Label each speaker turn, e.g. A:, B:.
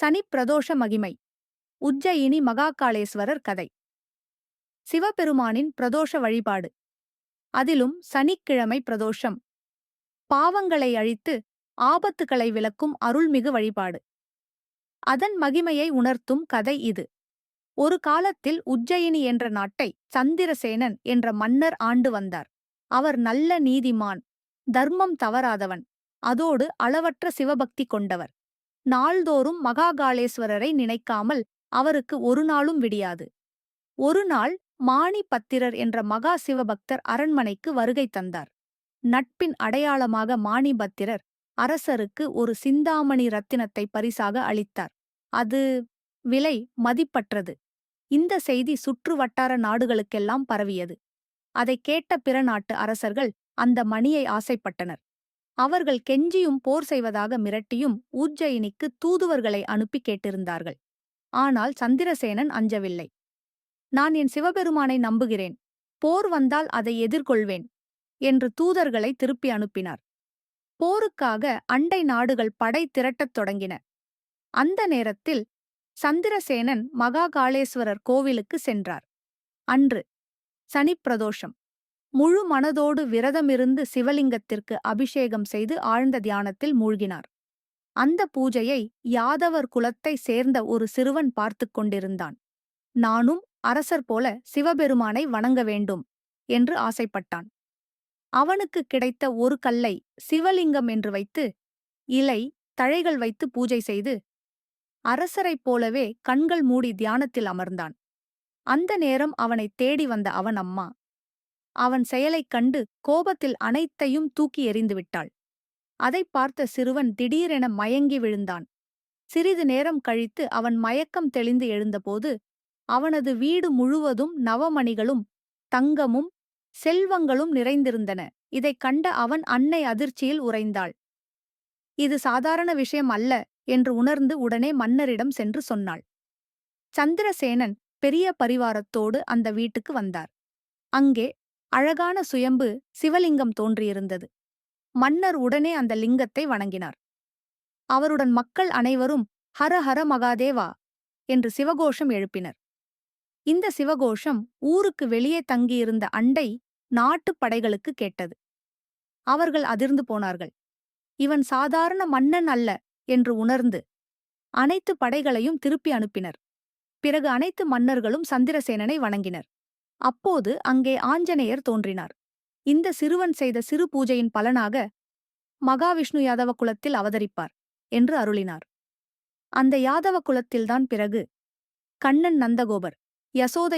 A: சனி பிரதோஷ மகிமை. உஜ்ஜயினி மகாகாளேஸ்வரர் கதை. சிவபெருமானின் பிரதோஷ வழிபாடு. அதிலும் சனிக்கிழமை பிரதோஷம். பாவங்களை அழித்து ஆபத்துகளை விளக்கும் அருள்மிகு வழிபாடு. அதன் மகிமையை உணர்த்தும் கதை இது. ஒரு காலத்தில் உஜ்ஜயினி என்ற நாட்டை சந்திரசேனன் என்ற மன்னர் ஆண்டு வந்தார். அவர் நல்ல நீதிமான் தர்மம் தவறாதவன் அதோடு அளவற்ற சிவபக்தி கொண்டவர். நாள்தோறும் மகாகாளேஸ்வரரை நினைக்காமல் அவருக்கு ஒரு நாளும் விடியாது. ஒரு நாள் மாணி பத்திரர் என்ற மகா சிவபக்தர் அரண்மனைக்கு வருகை தந்தார். நட்பின் அடையாளமாக மாணிபத்திரர் அரசருக்கு ஒரு சிந்தாமணி ரத்தினத்தை பரிசாக அளித்தார். அது விலை மதிப்பற்றது. இந்த செய்தி சுற்று வட்டார நாடுகளுக்கெல்லாம் பரவியது. அதைக் கேட்ட பிற நாட்டு அரசர்கள் அந்த மணியை ஆசைப்பட்டனர். அவர்கள் கெஞ்சியும் போர் செய்வதாக மிரட்டியும் உஜ்ஜயினிக்கு தூதுவர்களை அனுப்பி கேட்டிருந்தார்கள். ஆனால் சந்திரசேனன் அஞ்சவில்லை. நான் என் சிவபெருமானை நம்புகிறேன். போர் வந்தால் அதை எதிர்கொள்வேன் என்று தூதர்களை திருப்பி அனுப்பினார். போருக்காக அண்டை நாடுகள் படை திரட்டத் தொடங்கின. அந்த நேரத்தில் சந்திரசேனன் மகாகாளேஸ்வரர் கோவிலுக்கு சென்றார். அன்று சனிப்பிரதோஷம். முழு மனதோடு விரதமிருந்து சிவலிங்கத்திற்கு அபிஷேகம் செய்து ஆழ்ந்த தியானத்தில் மூழ்கினார். அந்த பூஜையை யாதவர் குலத்தை சேர்ந்த ஒரு சிறுவன் பார்த்துக் கொண்டிருந்தான். நானும் அரசர் போல சிவபெருமானை வணங்க வேண்டும் என்று ஆசைப்பட்டான். அவனுக்கு கிடைத்த ஒரு கல்லை சிவலிங்கம் என்று வைத்து இலை தழைகள் வைத்து பூஜை செய்து அரசரைப் போலவே கண்கள் மூடி தியானத்தில் அமர்ந்தான். அந்த நேரம் அவனைத் தேடி வந்த அவன் அம்மா அவன் செயலைக் கண்டு கோபத்தில் அனைத்தையும் தூக்கி எறிந்துவிட்டாள். அதைப் பார்த்த சிறுவன் திடீரென மயங்கி விழுந்தான். சிறிது நேரம் கழித்து அவன் மயக்கம் தெளிந்து எழுந்தபோது அவனது வீடு முழுவதும் நவமணிகளும் தங்கமும் செல்வங்களும் நிறைந்திருந்தன. இதைக் கண்ட அவன் அன்னை அதிர்ச்சியில் உறைந்தாள். இது சாதாரண விஷயம் அல்ல என்று உணர்ந்து உடனே மன்னரிடம் சென்று சொன்னாள். சந்திரசேனன் பெரிய பரிவாரத்தோடு அந்த வீட்டுக்கு வந்தார். அங்கே அழகான சுயம்பு சிவலிங்கம் தோன்றியிருந்தது. மன்னர் உடனே அந்த லிங்கத்தை வணங்கினார். அவருடன் மக்கள் அனைவரும் ஹர ஹர மகாதேவா என்று சிவகோஷம் எழுப்பினர். இந்த சிவகோஷம் ஊருக்கு வெளியே தங்கியிருந்த அண்டை நாட்டுப் படைகளுக்கு கேட்டது. அவர்கள் அதிர்ந்து போனார்கள். இவன் சாதாரண மன்னன் அல்ல என்று உணர்ந்து அனைத்து படைகளையும் திருப்பி அனுப்பினர். பிறகு அனைத்து மன்னர்களும் சந்திரசேனனை வணங்கினர். அப்போது அங்கே ஆஞ்சநேயர் தோன்றினார். இந்த சிறுவன் செய்த சிறு பூஜையின் பலனாக மகாவிஷ்ணு யாதவ குலத்தில் அவதரிப்பார் என்று அருளினார். அந்த யாதவ குலத்தில்தான் பிறகு கண்ணன் நந்தகோபர் யசோதை